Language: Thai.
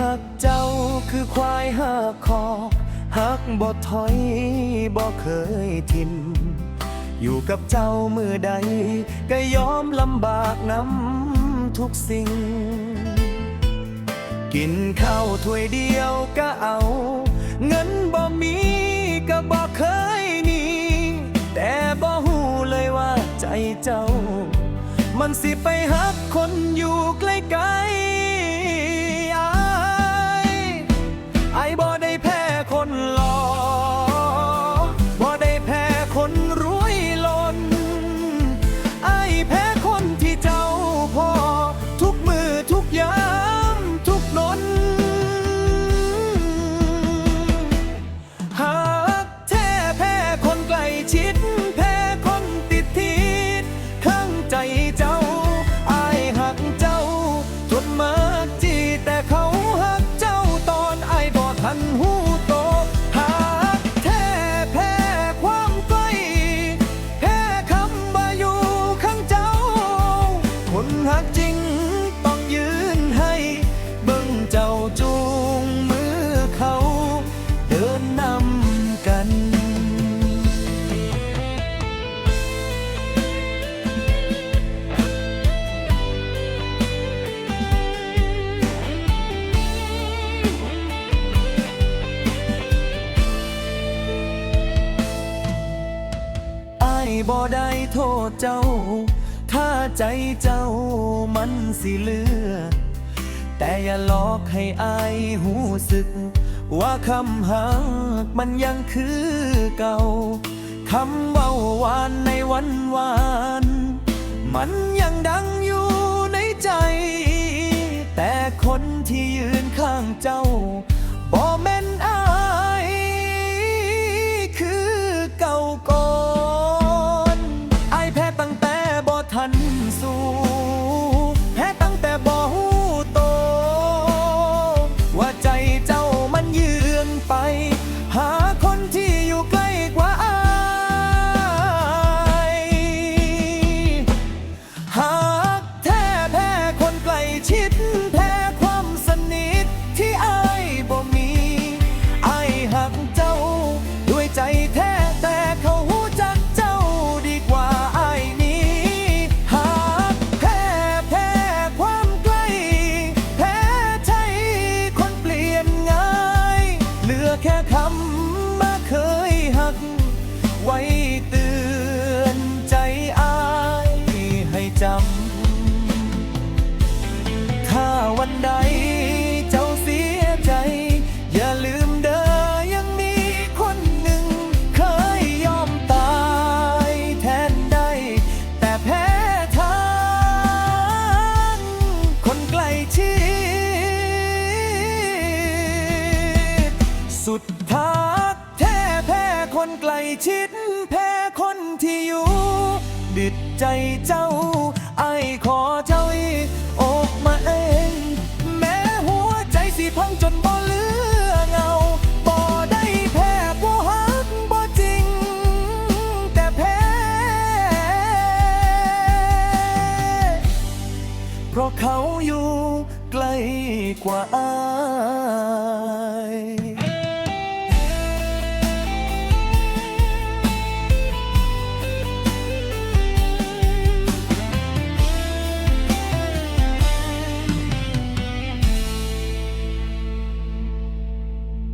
ฮักเจ้าคือควายหักคอหักบ่ถอยบ่เคยทิมอยู่กับเจ้ามือใด ก็ยอมลำบากน้ำทุกสิ่ง กินข้าวถ้วยเดียวก็เอา เงินบ่มีก็บ่เคยหนีแต่บ่หูเลยว่าใจเจ้า มันสิไปหักคนอยู่ใกล้ บ่ได้โทษเจ้า ถ้าใจเจ้ามันสิเลือ แต่อย่าหลอกให้อายหูสึก ว่าคำหักมันยังคือเก่าคำเว้าหวานในวันวาน มันยังดังอยู่ในใจ แต่คนที่ยืนข้างเจ้า แค่คำมาเคยหัก ไว้เตือนใจอายให้จำ สุดท้ายแท้แพ้คนใกลชิด แพ้คนที่อยู่ดึดใจเจ้า ไอ้ขอเจ้าอีอกมาเอง แม้หัวใจสิพังจนบ่เหลือเงาบ่ได้แพ้บ่ฮักบ่จริง แต่แพ้ เพราะเขาอยู่ใกล้กว่าอา